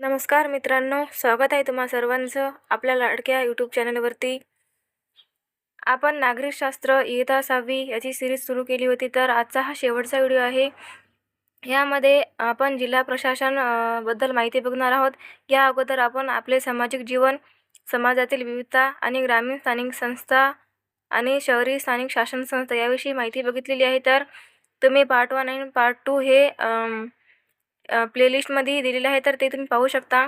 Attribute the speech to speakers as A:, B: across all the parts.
A: नमस्कार मित्रांनो स्वागत आहे तुम्हा सर्वांचं आपल्या लाडक्या यूट्यूब चॅनलवरती आपण नागरिकशास्त्र इयता सहावी याची सिरीज सुरू केली होती तर आजचा हा शेवटचा व्हिडिओ आहे. यामध्ये आपण जिल्हा प्रशासनबद्दल माहिती बघणार आहोत. या अगोदर आपण आपले सामाजिक जीवन समाजातील विविधता आणि ग्रामीण स्थानिक संस्था आणि शहरी स्थानिक शासन संस्था याविषयी माहिती बघितलेली आहे. तर तुम्ही पार्ट वन आणि पार्ट टू हे प्लेलिस्टमध्येही प्लेलिस्टमध्ये दिलेलं आहे तर ते तुम्ही पाहू शकता.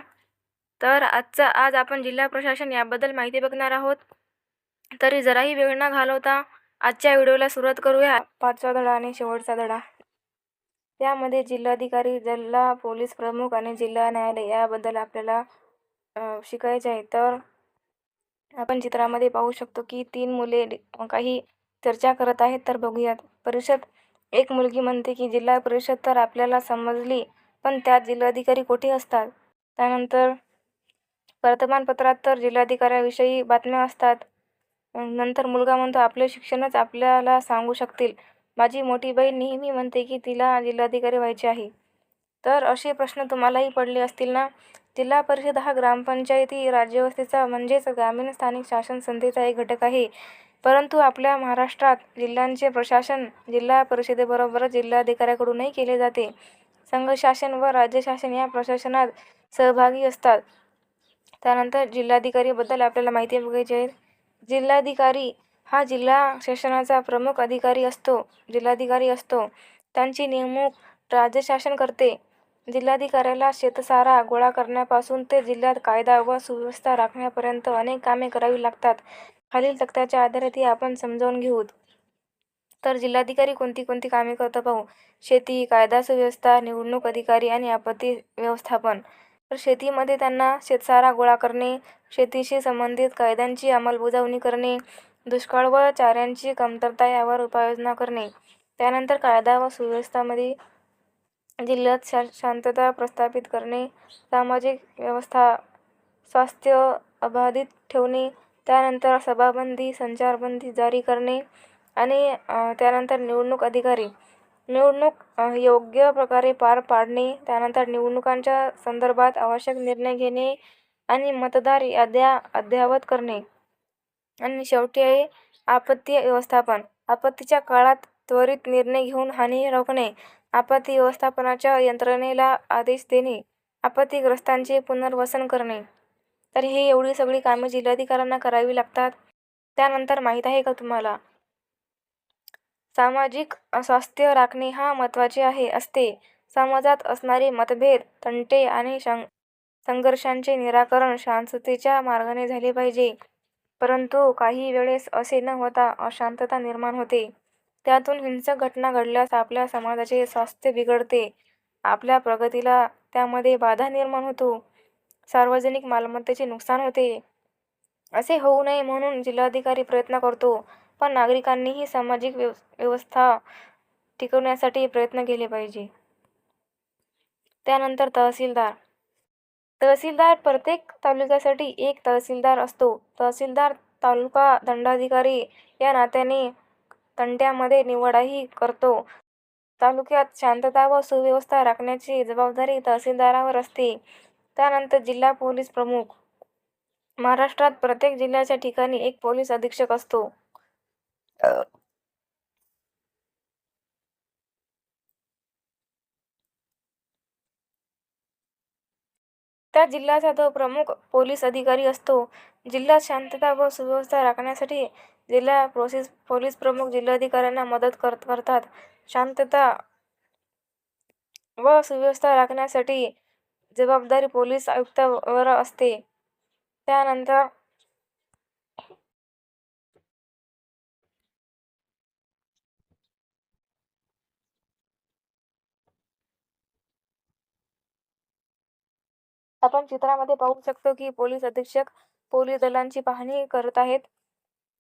A: तर आजचा आज आपण जिल्हा प्रशासन याबद्दल माहिती बघणार आहोत. तरी जराही वेळ न घालवता आजच्या व्हिडिओला सुरुवात करूया. पाचवा धडा आणि शेवटचा धडा. त्यामध्ये जिल्हाधिकारी जिल्हा पोलीस प्रमुख आणि जिल्हा न्यायालय याबद्दल आपल्याला शिकायचे आहे. तर आपण चित्रामध्ये पाहू शकतो की तीन मुले काही चर्चा करत आहेत तर बघूयात. परिषद एक मुलगी म्हणते की जिल्हा परिषद तर आपल्याला समजली पण त्यात जिल्हाधिकारी कुठे असतात? त्यानंतर वर्तमानपत्रात तर जिल्हाधिकाऱ्याविषयी बातम्या असतात. नंतर मुलगा म्हणतो आपले शिक्षणच आपल्याला सांगू शकतील. माझी मोठी बहीण नेहमी म्हणते की तिला जिल्हाधिकारी व्हायचे आहे. तर असे प्रश्न तुम्हालाही पडले असतील ना? जिल्हा परिषद हा ग्रामपंचायती राज्यव्यवस्थेचा म्हणजेच ग्रामीण स्थानिक शासन संस्थेचा एक घटक आहे. परंतु आपल्या महाराष्ट्रात जिल्ह्यांचे प्रशासन जिल्हा परिषदेबरोबरच जिल्हाधिकाऱ्याकडूनही केले जाते. संघशासन व राज्यशासन या प्रशासनात सहभागी असतात. त्यानंतर जिल्हाधिकारीबद्दल आपल्याला माहिती बघायची आहे. जिल्हाधिकारी हा जिल्हा शासनाचा प्रमुख अधिकारी असतो जिल्हाधिकारी असतो. त्यांची नेमणूक राज्य शासन करते. जिल्हाधिकाऱ्याला शेतसारा गोळा करण्यापासून ते जिल्ह्यात कायदा व सुव्यवस्था राखण्यापर्यंत अनेक कामे करावी लागतात. खालील तक्त्याच्या आधारे ती आपण समजावून घेऊ. तर जिल्हाधिकारी कोणती कोणती कामे करतो पाहू? शेती कायदा सुव्यवस्था निवडणूक अधिकारी आणि आपत्ती व्यवस्थापन. तर शेतीमध्ये त्यांना शेतसारा गोळा करणे शेतीशी संबंधित कायद्यांची अंमलबजावणी करणे दुष्काळ व चाऱ्यांची कमतरता यावर उपाययोजना करणे. त्यानंतर कायदा व सुव्यवस्थामध्ये जिल्ह्यात शा शांतता प्रस्थापित करणे सामाजिक व्यवस्था स्वास्थ्य अबाधित ठेवणे त्यानंतर सभाबंदी संचारबंदी जारी करणे आणि त्यानंतर निवडणूक अधिकारी. निवडणूक योग्य प्रकारे पार पाडणे त्यानंतर निवडणुकांच्या संदर्भात आवश्यक निर्णय घेणे आणि मतदार याद्या अद्ययावत करणे. आणि शेवटी आहे आपत्ती व्यवस्थापन. आपत्तीच्या काळात त्वरित निर्णय घेऊन हानी रोखणे. आपत्ती व्यवस्थापनाच्या यंत्रणेला आदेश देणे. आपत्तीग्रस्तांचे पुनर्वसन करणे. तर हे एवढी सगळी कामे जिल्हाधिकाऱ्यांना करावी लागतात. त्यानंतर माहीत आहे का तुम्हाला? सामाजिक स्वास्थ्य राखणे हा महत्त्वाचे आहे असते. समाजात असणारे मतभेद तंटे आणि शं संघर्षांचे निराकरण शांततेच्या मार्गाने झाले पाहिजे. परंतु काही वेळेस असे न होता अशांतता निर्माण होते. त्यातून हिंसक घटना घडल्यास आपल्या समाजाचे स्वास्थ्य बिघडते. आपल्या प्रगतीला त्यामध्ये बाधा निर्माण होतो. सार्वजनिक मालमत्तेचे नुकसान होते. असे होऊ नये म्हणून जिल्हाधिकारी प्रयत्न करतो. पण नागरिकांनीही सामाजिक व्यव व्यवस्था टिकवण्यासाठी प्रयत्न केले पाहिजे. त्यानंतर तहसीलदार. तहसीलदार प्रत्येक तालुक्यासाठी एक तहसीलदार असतो. तहसीलदार तालुका दंडाधिकारी या नात्याने तंट्यामध्ये निवडही करतो. तालुक्यात शांतता व सुव्यवस्था राखण्याची जबाबदारी तहसीलदारावर असते. त्यानंतर जिल्हा पोलीस प्रमुख. महाराष्ट्रात प्रत्येक जिल्ह्याच्या ठिकाणी एक पोलीस अधीक्षक असतो. त्या जिल्ह्याचा तो प्रमुख पोलीस अधिकारी असतो. जिल्ह्यात शांतता व सुव्यवस्था राखण्यासाठी जिल्हा प्रोसेस पोलीस प्रमुख जिल्हाधिकाऱ्यांना मदत कर करतात. शांतता व सुव्यवस्था राखण्यासाठी जबाबदारी पोलीस आयुक्तावर असते. त्यानंतर आपण चित्रामध्ये पाहू शकतो की पोलीस अधीक्षक पोलीस दलांची पाहणी करत आहेत.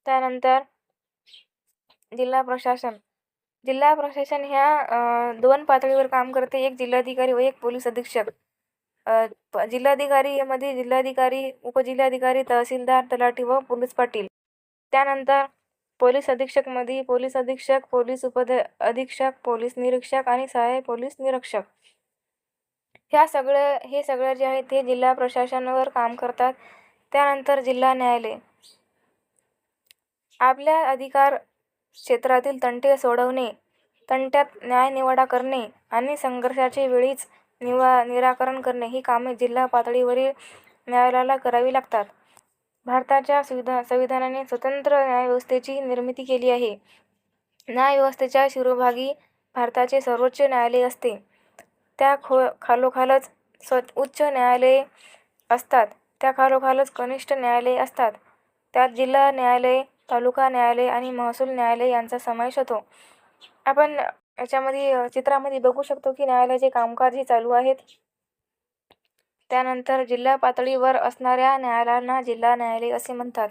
A: त्यानंतर जिल्हा प्रशासन. जिल्हा प्रशासन ह्या दोन पातळीवर काम करते. एक जिल्हाधिकारी व एक पोलीस अधीक्षक. जिल्हाधिकारी मध्ये जिल्हाधिकारी उपजिल्हाधिकारी तहसीलदार तलाठी व पोलीस पाटील. त्यानंतर पोलीस अधीक्षकमध्ये पोलीस अधीक्षक पोलीस उप अधीक्षक पोलीस निरीक्षक आणि सहाय्यक पोलीस निरीक्षक. ह्या सगळं हे सगळं जे आहे ते जिल्हा प्रशासनावर काम करतात. त्यानंतर जिल्हा न्यायालय. आपल्या अधिकार क्षेत्रातील तंटे सोडवणे तंट्यात न्यायनिवाडा करणे आणि संघर्षाचे वेळीच निवा निराकरण करणे ही कामे जिल्हा पातळीवरील न्यायालयाला करावी लागतात. भारताच्या संविधा संविधानाने स्वतंत्र न्यायव्यवस्थेची निर्मिती केली आहे. न्यायव्यवस्थेच्या शिरोभागी भारताचे सर्वोच्च न्यायालय असते. त्या खो खालोखालच स्व उच्च न्यायालये असतात. त्या खालोखालच कनिष्ठ न्यायालये असतात. त्यात जिल्हा न्यायालय तालुका न्यायालय आणि महसूल न्यायालय यांचा समावेश होतो. आपण याच्यामध्ये चित्रामध्ये बघू शकतो की न्यायालयाचे कामकाज हे चालू आहेत. त्यानंतर जिल्हा पातळीवर असणाऱ्या न्यायालयांना जिल्हा न्यायालय असे म्हणतात.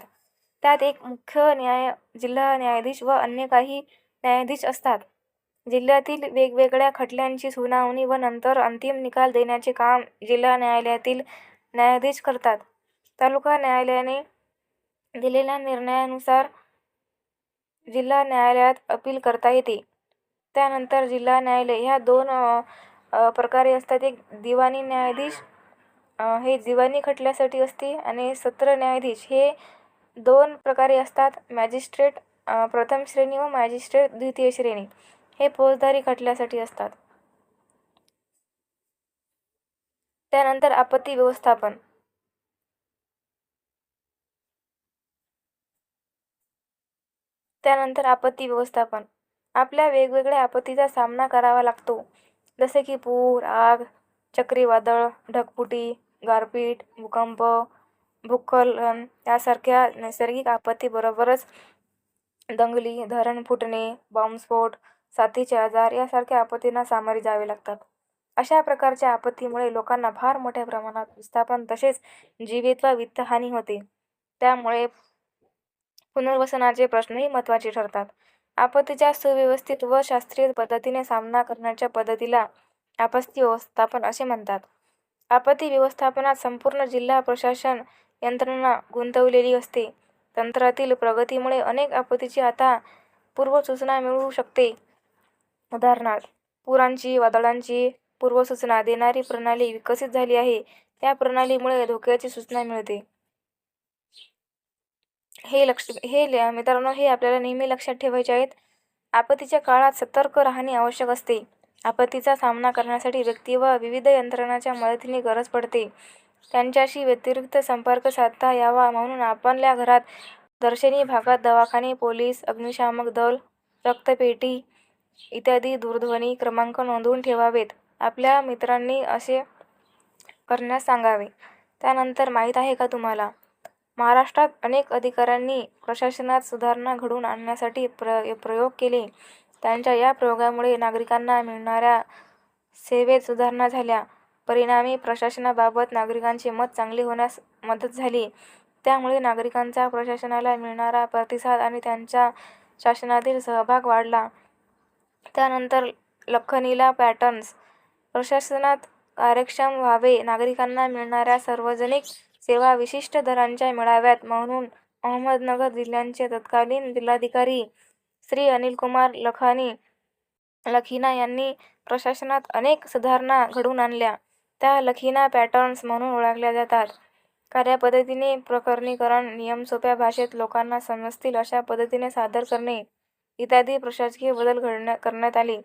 A: त्यात एक मुख्य न्याय जिल्हा न्यायाधीश व अन्य काही न्यायाधीश असतात. जिल्ह्यातील वेगवेगळ्या खटल्यांची सुनावणी व नंतर अंतिम निकाल देण्याचे काम जिल्हा न्यायालयातील न्यायाधीश करतात. तालुका न्यायालयाने दिलेल्या निर्णयानुसार जिल्हा न्यायालयात अपील करता येते. त्यानंतर जिल्हा न्यायालय ह्या दोन प्रकारे असतात. एक दिवाणी न्यायाधीश हे दिवाणी खटल्यासाठी असते आणि सत्र न्यायाधीश हे दोन प्रकारे असतात. मॅजिस्ट्रेट प्रथम श्रेणी व मॅजिस्ट्रेट द्वितीय श्रेणी. हे फौजदारी खटल्यासाठी असतात. त्यानंतर आपत्ती व्यवस्थापन. त्यानंतर आपत्ती व्यवस्थापन. आपल्या वेगवेगळ्या आपत्तीचा सामना करावा लागतो. जसे की पूर आग चक्रीवादळ ढगफुटी गारपीट भूकंप भूस्खलन यासारख्या नैसर्गिक आपत्तीबरोबरच दंगली धरण फुटणे बॉम्बस्फोट साथीचे आजार यासारख्या आपत्तींना सामोरे जावे लागतात. अशा प्रकारच्या आपत्तीमुळे लोकांना फार मोठ्या प्रमाणात विस्थापन तसेच जीवित व वित्तहानी होते. त्यामुळे पुनर्वसनाचे प्रश्नही महत्त्वाचे ठरतात. आपत्तीच्या सुव्यवस्थित व शास्त्रीय पद्धतीने सामना करण्याच्या पद्धतीला आपत्ती व्यवस्थापन असे म्हणतात. आपत्ती व्यवस्थापनात संपूर्ण जिल्हा प्रशासन यंत्रणा गुंतवलेली असते. तंत्रातील प्रगतीमुळे अनेक आपत्तीची आता पूर्वसूचना मिळू शकते. उदाहरणार्थ पुरांची वादळांची पूर्वसूचना देणारी प्रणाली विकसित झाली आहे. त्या प्रणालीमुळे धोक्याची सूचना मिळते. हे लक्ष हे मित्रांनो हे आपल्याला नेहमी लक्षात ठेवायचे आहेत. आपत्तीच्या काळात सतर्क राहणे आवश्यक असते. आपत्तीचा सामना करण्यासाठी व्यक्ती व विविध यंत्रणाच्या मदतीने गरज पडते. त्यांच्याशी व्यतिरिक्त संपर्क साधता यावा म्हणून आपल्या घरात दर्शनी भागात दवाखाने पोलीस अग्निशामक दल रक्तपेटी इत्यादी दूरध्वनी क्रमांक नोंदवून ठेवावेत. आपल्या मित्रांनी असे करण्यास सांगावे. त्यानंतर माहीत आहे का तुम्हाला? महाराष्ट्रात अनेक अधिकाऱ्यांनी प्रशासनात सुधारणा घडवून आणण्यासाठी प्र प्रयोग केले. त्यांच्या या प्रयोगामुळे नागरिकांना मिळणाऱ्या सेवेत सुधारणा झाल्या. परिणामी प्रशासनाबाबत नागरिकांचे मत चांगले होण्यास मदत झाली. त्यामुळे नागरिकांचा प्रशासनाला मिळणारा प्रतिसाद आणि त्यांच्या शासनातील सहभाग वाढला. त्यानंतर लखनीला पॅटर्न्स प्रशासनात कार्यक्षम व्हावे. नागरिकांना मिळणाऱ्या सार्वजनिक सेवा विशिष्ट दरांच्या मिळाव्यात म्हणून अहमदनगर जिल्ह्याचे तत्कालीन जिल्हाधिकारी श्री अनिलकुमार लखानी लखीना यांनी प्रशासनात अनेक सुधारणा घडवून आणल्या. त्या लखीना पॅटर्न्स म्हणून ओळखल्या जातात. कार्यपद्धतीने प्रकरणीकरण नियम सोप्या भाषेत लोकांना समजतील अशा पद्धतीने सादर करणे. इत्यादी प्रशासकीय बदल घडण्या करण्यात आले.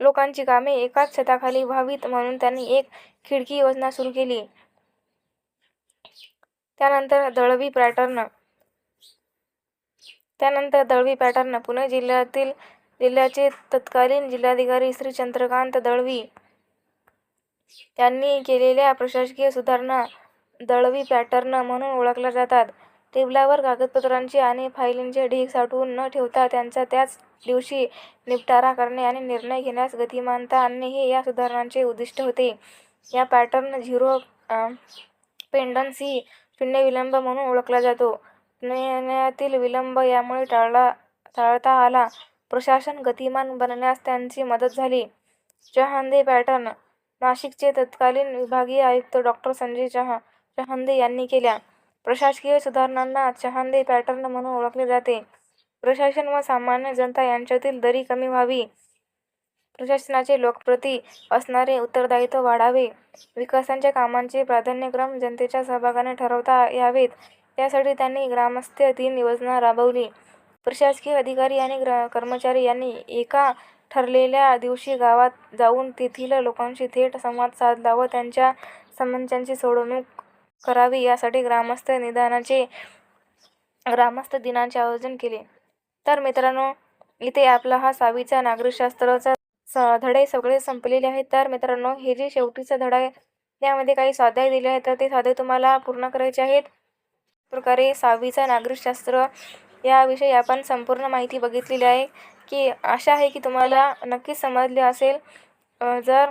A: लोकांची कामे एकाच छताखाली व्हावीत म्हणून त्यांनी एक खिडकी योजना सुरू केली. त्यानंतर दळवी पॅटर्न. त्यानंतर दळवी पॅटर्न. पुणे जिल्ह्यातील जिल्ह्याचे तत्कालीन जिल्हाधिकारी श्री चंद्रकांत दळवी यांनी केलेल्या प्रशासकीय सुधारणा दळवी पॅटर्न म्हणून ओळखल्या जातात. टेबलावर कागदपत्रांचे आणि फायलींचे ढीग साठवून न ठेवता त्यांचा त्याच दिवशी निपटारा करणे आणि निर्णय घेण्यास गतिमानता आणणे हे या सुधारणांचे उद्दिष्ट होते. या पॅटर्न झिरो पेंडन्सी शून्य विलंब म्हणून ओळखला जातो. निर्णयातील विलंब यामुळे टाळला टाळता आला. प्रशासन गतिमान बनण्यास त्यांची मदत झाली. चहांदे पॅटर्न नाशिकचे तत्कालीन विभागीय आयुक्त डॉक्टर संजय चहा चहांदे यांनी केल्या. प्रशासकीय सुधारणांना चहांदे पॅटर्न म्हणून ओळखले जाते. प्रशासन व सामान्य जनता यांच्यातील दरी कमी व्हावी. प्रशासनाचे लोकप्रती असणारे उत्तरदायित्व वाढावे. विकासाच्या कामांचे प्राधान्यक्रम जनतेच्या सहभागाने ठरवता यावेत. यासाठी त्यांनी ग्रामस्थ दिन योजना राबवली. प्रशासकीय अधिकारी आणि ग्र कर्मचारी यांनी एका ठरलेल्या दिवशी गावात जाऊन तेथील लोकांशी थेट संवाद साधला व त्यांच्या समस्यांची सोडवणूक करावी यासाठी ग्रामस्थ निदानाचे ग्रामस्थ दिनाचे आयोजन केले. तर मित्रांनो इथे आपला हा सावीचा नागरिकशास्त्राचा स धडे सगळे संपलेले आहेत. तर मित्रांनो हे जे शेवटीचा धडा आहे त्यामध्ये काही स्वाध्याय दिले आहेत. तर ते स्वाध्याय तुम्हाला पूर्ण करायचे आहेत. प्रकारे सहावीचा नागरिकशास्त्र याविषयी आपण संपूर्ण माहिती बघितलेली आहे. की आशा आहे की तुम्हाला नक्कीच समजले असेल. जर